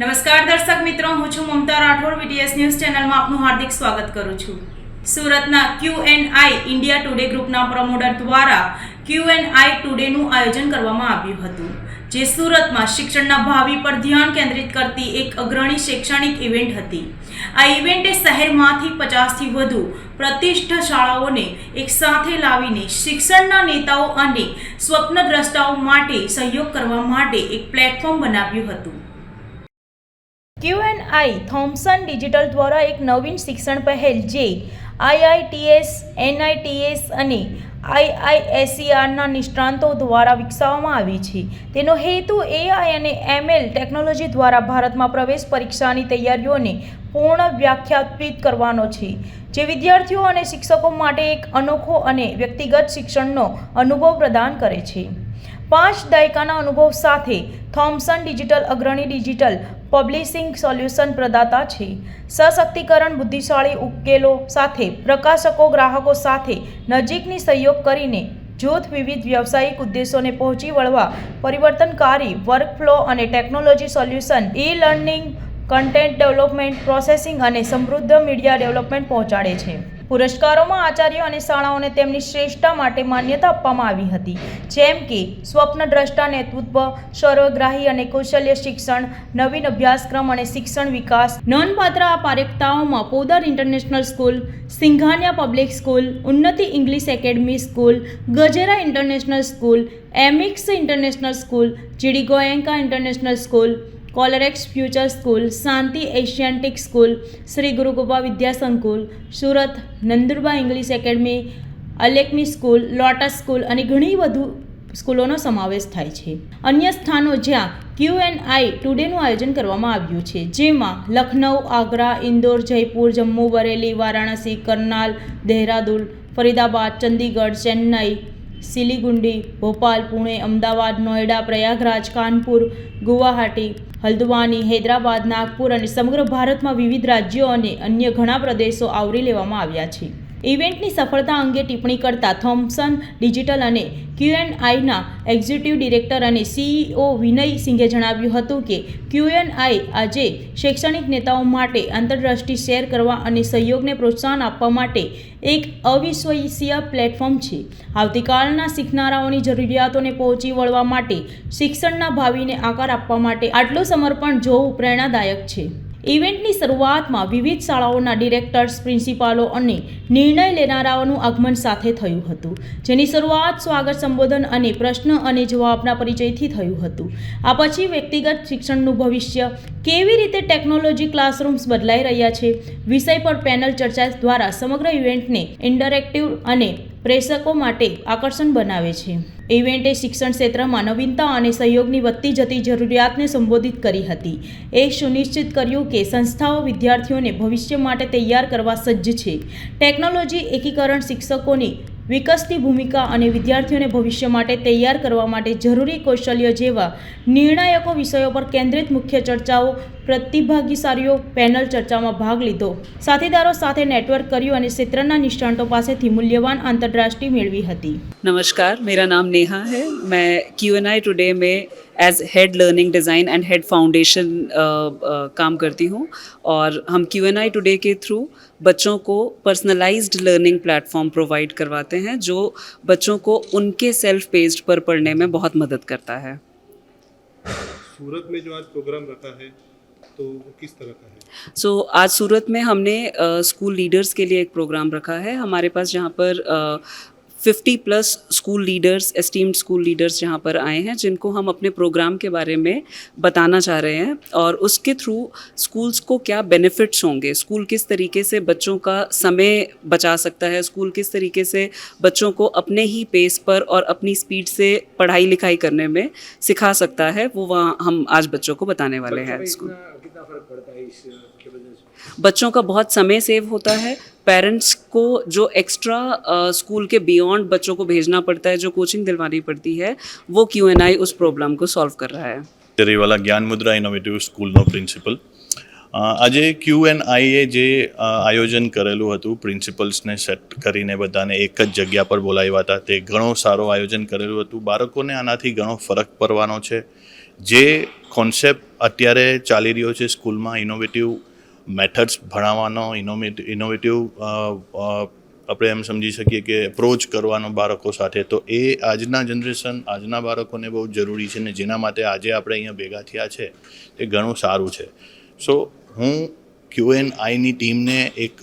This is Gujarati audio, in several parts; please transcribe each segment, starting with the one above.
નમસ્કાર દર્શક મિત્રો, હું છું મમતા રાઠોડ. વીટીએસ ન્યૂઝ ચેનલમાં આપનું હાર્દિક સ્વાગત કરું છું. સુરતના Q N I India today ગ્રુપના પ્રમોટર દ્વારા ક્યુ એન આઈ ટુડેનું આયોજન કરવામાં આવ્યું હતું, જે સુરતમાં શિક્ષણના ભાવિ પર ધ્યાન કેન્દ્રિત કરતી એક અગ્રણી શૈક્ષણિક ઇવેન્ટ હતી. આ ઇવેન્ટે શહેરમાંથી પચાસથી વધુ પ્રતિષ્ઠ શાળાઓને એક સાથે લાવીને શિક્ષણના નેતાઓ અને સ્વપ્નદ્રષ્ટાઓ માટે સહયોગ કરવા માટે એક પ્લેટફોર્મ બનાવ્યું હતું. ક્યુએનઆઈ થોમ્સન ડિજિટલ દ્વારા એક નવીન શિક્ષણ પહેલ જે આઈઆઈટીએસ એનઆઈટીએસ અને આઈઆઈએસસીઆરના નિષ્ણાંતો દ્વારા વિકસાવવામાં આવી છે. તેનો હેતુ એઆઈ અને એમએલ ટેકનોલોજી દ્વારા ભારતમાં પ્રવેશ પરીક્ષાની તૈયારીઓને પૂર્ણ વ્યાખ્યાપિત કરવાનો છે, જે વિદ્યાર્થીઓ અને શિક્ષકો માટે એક અનોખો અને વ્યક્તિગત શિક્ષણનો અનુભવ પ્રદાન કરે છે. પાંચ દાયકાના અનુભવ સાથે થોમ્સન ડિજિટલ અગ્રણી ડિજિટલ પબ્લિશિંગ સોલ્યુશન પ્રદાતા છે. સશક્તિકરણ, બુદ્ધિશાળી ઉકેલો સાથે પ્રકાશકો, ગ્રાહકો સાથે નજીકની સહયોગ કરીને જૂથ વિવિધ વ્યવસાયિક ઉદ્દેશોને પહોંચી વળવા પરિવર્તનકારી વર્કફ્લો અને technology solution e learning content development, processing અને સમૃદ્ધ મીડિયા ડેવલપમેન્ટ પહોંચાડે છે. પુરસ્કારોમાં આચાર્યો અને શાળાઓને તેમની શ્રેષ્ઠતા માટે માન્યતા આપવામાં આવી હતી. જેમ કે સ્વપ્નદ્રષ્ટા નેતૃત્વ, સર્વગ્રાહી અને કૌશલ્ય શિક્ષણ, નવીન અભ્યાસક્રમ અને શિક્ષણ વિકાસ, નોંધપાત્ર આ પારિકતાઓમાં Podar international school, Singhania public school, Unnati English academy school, Gajera international school, એમિક્સ international school GD Goenka international school કોલરેક્સ future school, Shanti એશિયાન્ટિક સ્કૂલ, શ્રી ગુરુગોપા વિદ્યા સંકુલ, સુરત નંદુરબા ઇંગ્લિશ એકેડમી, અલેકમી સ્કૂલ, લોટસ સ્કૂલ અને ઘણી વધુ સ્કૂલોનો સમાવેશ થાય છે. અન્ય સ્થાનો જ્યાં ક્યુ એન આઈ ટુડેનું આયોજન કરવામાં આવ્યું છે, જેમાં લખનઉ, આગ્રા, ઇન્દોર, જયપુર, જમ્મુ, બરેલી, વારાણસી, કરનાલ, દહેરાદૂન, ફરીદાબાદ, ચંદીગઢ, ચેન્નઈ સિલિગુંડી, ભોપાલ, પુણે, અમદાવાદ નોઈડા પ્રયાગરાજ, કાનપુર, ગુવાહાટી, હલ્દવાની, હૈદરાબાદ, નાગપુર અને સમગ્ર ભારતમાં વિવિધ રાજ્યો અને અન્ય ઘણા પ્રદેશો આવરી લેવામાં આવ્યા છે. ઇવેન્ટની સફળતા અંગે ટિપ્પણી કરતા થોમ્સન ડિજિટલ અને ક્યુએનઆઈના એક્ઝિક્યુટિવ ડિરેક્ટર અને સીઈઓ વિનય સિંઘે જણાવ્યું હતું કે ક્યુએનઆઈ આજે શૈક્ષણિક નેતાઓ માટે આંતરદ્રષ્ટિ શેર કરવા અને સહયોગને પ્રોત્સાહન આપવા માટે એક અવિશ્વસનીય પ્લેટફોર્મ છે. આવતીકાલના શીખનારાઓની જરૂરિયાતોને પહોંચી વળવા માટે શિક્ષણના ભાવિને આકાર આપવા માટે આટલું સમર્પણ જોવું પ્રેરણાદાયક છે. ઇવેન્ટની શરૂઆતમાં વિવિધ શાળાઓના ડિરેક્ટર્સ, પ્રિન્સિપાલો અને નિર્ણય લેનારાઓનું આગમન સાથે થયું હતું, જેની શરૂઆત સ્વાગત સંબોધન અને પ્રશ્ન અને જવાબના પરિચયથી થયું હતું. આ પછી વ્યક્તિગત શિક્ષણનું ભવિષ્ય કેવી રીતે ટેકનોલોજી ક્લાસરૂમ્સ બદલાઈ રહ્યા છે, વિષય પર પેનલ ચર્ચા દ્વારા સમગ્ર ઇવેન્ટને ઇન્ડરેક્ટિવ અને પ્રેક્ષકો માટે આકર્ષણ બનાવે છે. ઇવેન્ટે શિક્ષણ ક્ષેત્રમાં નવીનતા અને સહયોગની વધતી જતી જરૂરિયાતને સંબોધિત કરી હતી. એ સુનિશ્ચિત કર્યું કે સંસ્થાઓ વિદ્યાર્થીઓને ભવિષ્ય માટે તૈયાર કરવા સજ્જ છે. ટેકનોલોજી એકીકરણ શિક્ષકોની વિકસતી ભૂમિકા અને વિદ્યાર્થીઓને ભવિષ્ય માટે તૈયાર કરવા માટે જરૂરી કૌશલ્ય જેવા નિર્ણાયકો વિષયો પર કેન્દ્રિત મુખ્ય ચર્ચાઓ પ્રતિભાગીશાળીઓ પેનલ ચર્ચામાં ભાગ લીધો સાથીદારો સાથે નેટવર્ક કર્યું અને ક્ષેત્રના નિષ્ણાંતો પાસેથી મૂલ્યવાન આંતરરાષ્ટ્રીય મેળવી હતી नमस्कार मेरा नाम नेहा है मैं क्यू एन आई टुडे में as head learning design and head foundation काम करती हूँ और हम क्यू एन आई टुडे के थ्रू बच्चों को पर्सनलाइज्ड लर्निंग प्लेटफॉर्म प्रोवाइड करवाते हैं जो बच्चों को उनके सेल्फ पेस्ड पर पढ़ने में बहुत मदद करता है सूरत में जो आज प्रोग्राम रखा है तो किस तरह का है? सो so, आज सूरत में हमने स्कूल uh, लीडर्स के लिए एक प्रोग्राम रखा है। हमारे पास जहाँ पर uh, fifty plus school leaders esteemed school leaders यहाँ पर आए हैं जिनको हम अपने प्रोग्राम के बारे में बताना चाह रहे हैं और उसके थ्रू स्कूल्स को क्या बेनिफिट्स होंगे? स्कूल किस तरीके से बच्चों का समय बचा सकता है? स्कूल किस तरीके से बच्चों को अपने ही पेस पर और अपनी स्पीड से पढ़ाई लिखाई करने में सिखा सकता है? वो वहाँ हम आज बच्चों को बताने वाले हैं स्कूल कितना फर्क पड़ता है इस के वजह से बच्चों का बहुत समय सेव होता है पेरेंट्स को जो एक्स्ट्रा स्कूल के बियॉन्ड बच्चों को भेजना पड़ता है जो कोचिंग दिलवानी पड़ती है वो क्यू एन आई उस प्रॉब्लम को सॉल्व कर रहा है તેરીવાલા જ્ઞાન મુદ્રા ઇનોવેટિવ સ્કૂલનો પ્રિન્સિપલ અ, આજે ક્યુ એન આઈએ જે અ, આયોજન કરેલું હતું પ્રિન્સિપલ્સને સેટ કરીને બધાને એક જ જગ્યા પર બોલાવ્યા હતા તે ઘણો સારો આયોજન કરેલું હતું બાળકોને આનાથી ઘણો ફરક પડવાનો છે જે કોન્સેપ્ટ અત્યારે ચાલી રહ્યો છે સ્કૂલમાં ઇનોવેટિવ મેથડ્સ ભણાવવાનો ઇનોવેટિવ ઇનોવેટિવ આપણે એમ સમજી શકીએ કે અપ્રોચ કરવાનો બાળકો સાથે. તો એ આજના જનરેશન આજના બાળકોને બહુ જરૂરી છે ને જેના માટે આજે આપણે અહીંયા ભેગા થયા છે, એ ઘણું સારું છે. સો હું ક્યુ એન આઈની ટીમને એક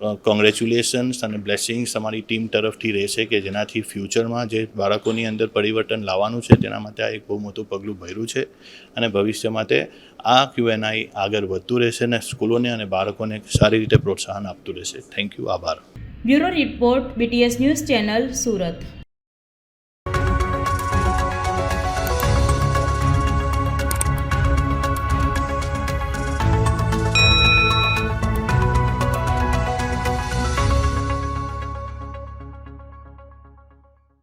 કોંગ્રેચ્યુલેશન્સ અને બ્લેસિંગ્સ અમારી ટીમ તરફથી રહેશે કે જેનાથી ફ્યુચરમાં જે બાળકોની અંદર પરિવર્તન લાવવાનું છે, તેના માટે આ એક બહુ મોટું પગલું ભર્યું છે અને ભવિષ્ય માટે આ ક્યુએનઆઈ આગળ વધતું રહેશે અને સ્કૂલોને અને બાળકોને સારી રીતે પ્રોત્સાહન આપતું રહેશે. થેન્ક યુ આભાર. Bureau report BTS news channel, Surat.